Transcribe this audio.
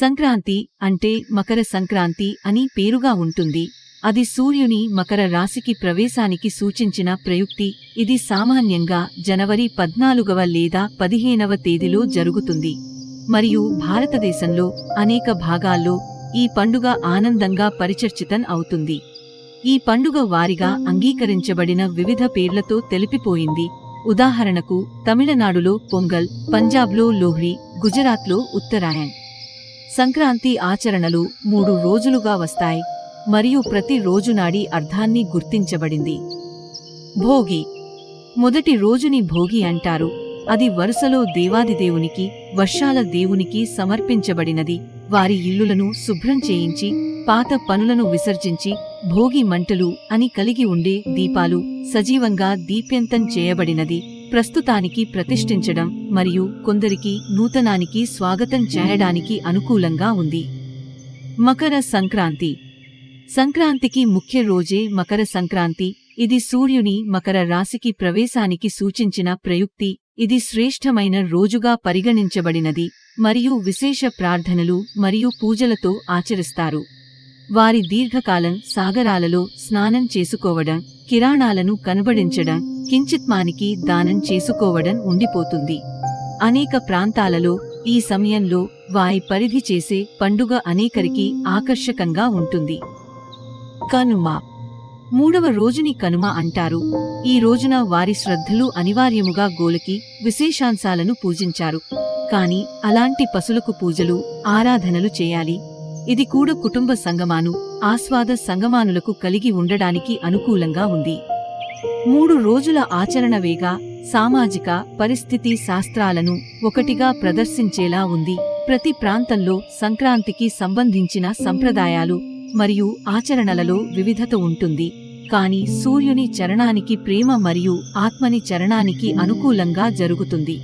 సంక్రాంతి అంటే మకర సంక్రాంతి అని పేరుగా ఉంటుంది. అది సూర్యుని మకర రాశికి ప్రవేశానికి సూచించిన ప్రయుక్తి. ఇది సామాన్యంగా జనవరి పద్నాలుగవ లేదా పదిహేనవ తేదీలో జరుగుతుంది. మరియు భారతదేశంలో అనేక భాగాల్లో ఈ పండుగ ఆనందంగా పరిచర్చితం అవుతుంది. ఈ పండుగ వారిగా అంగీకరించబడిన వివిధ పేర్లతో తెలిపిపోయింది. ఉదాహరణకు తమిళనాడులో పొంగల్ పంజాబ్లో లోహ్రి గుజరాత్లో ఉత్తరాయణ్. సంక్రాంతి ఆచరణలు మూడు రోజులుగా వస్తాయి మరియు ప్రతి రోజునాడి అర్థాన్ని గుర్తించబడింది. భోగి. మొదటి రోజుని భోగి అంటారు. అది వరుసలో దేవాదిదేవునికి వర్షాల దేవునికి సమర్పించబడినది. వారి ఇల్లులను శుభ్రం చేయించి పాత పనులను విసర్జించి భోగి మంటలు అని కలిగి ఉండే దీపాలు సజీవంగా దీప్యంతం చేయబడినది. ప్రస్తుతానికి ప్రతిష్ఠించడం మరియు కొందరికి నూతనానికి స్వాగతం చేయడానికి అనుకూలంగా ఉంది. మకర సంక్రాంతి. సంక్రాంతికి ముఖ్య రోజే మకర సంక్రాంతి. ఇది సూర్యుని మకర రాశికి ప్రవేశానికి సూచించిన ప్రయుక్తి. ఇది శ్రేష్టమైన రోజుగా పరిగణించబడినది మరియు విశేష ప్రార్థనలు మరియు పూజలతో ఆచరిస్తారు. వారి దీర్ఘకాలం సాగరాలలో స్నానం చేసుకోవడం కిరాణాలను కనబడించడం కించిత్మానికి దానం చేసుకోవడం ఉండిపోతుంది. అనేక ప్రాంతాలలో ఈ సమయంలో వారి పరిధి చేసే పండుగ అనేకరికి ఆకర్షకంగా ఉంటుంది. కనుమ. మూడవ రోజుని కనుమ అంటారు. ఈ రోజున వారి శ్రద్ధలు అనివార్యముగా గోలకి విశేషాంశాలను పూజించారు. కాని అలాంటి పశులకు పూజలు ఆరాధనలు చేయాలి. ఇది కూడా కుటుంబ సంగమాను ఆస్వాద సంగమానులకు కలిగి ఉండడానికి అనుకూలంగా ఉంది. మూడు రోజుల ఆచరణ వేగా సామాజిక పరిస్థితి శాస్త్రాలను ఒకటిగా ప్రదర్శించేలా ఉంది. ప్రతి ప్రాంతంలో సంక్రాంతికి సంబంధించిన సంప్రదాయాలు మరియు ఆచరణలలో వివిధత ఉంటుంది. కాని సూర్యుని చరణానికి ప్రేమ మరియు ఆత్మని చరణానికి అనుకూలంగా జరుగుతుంది.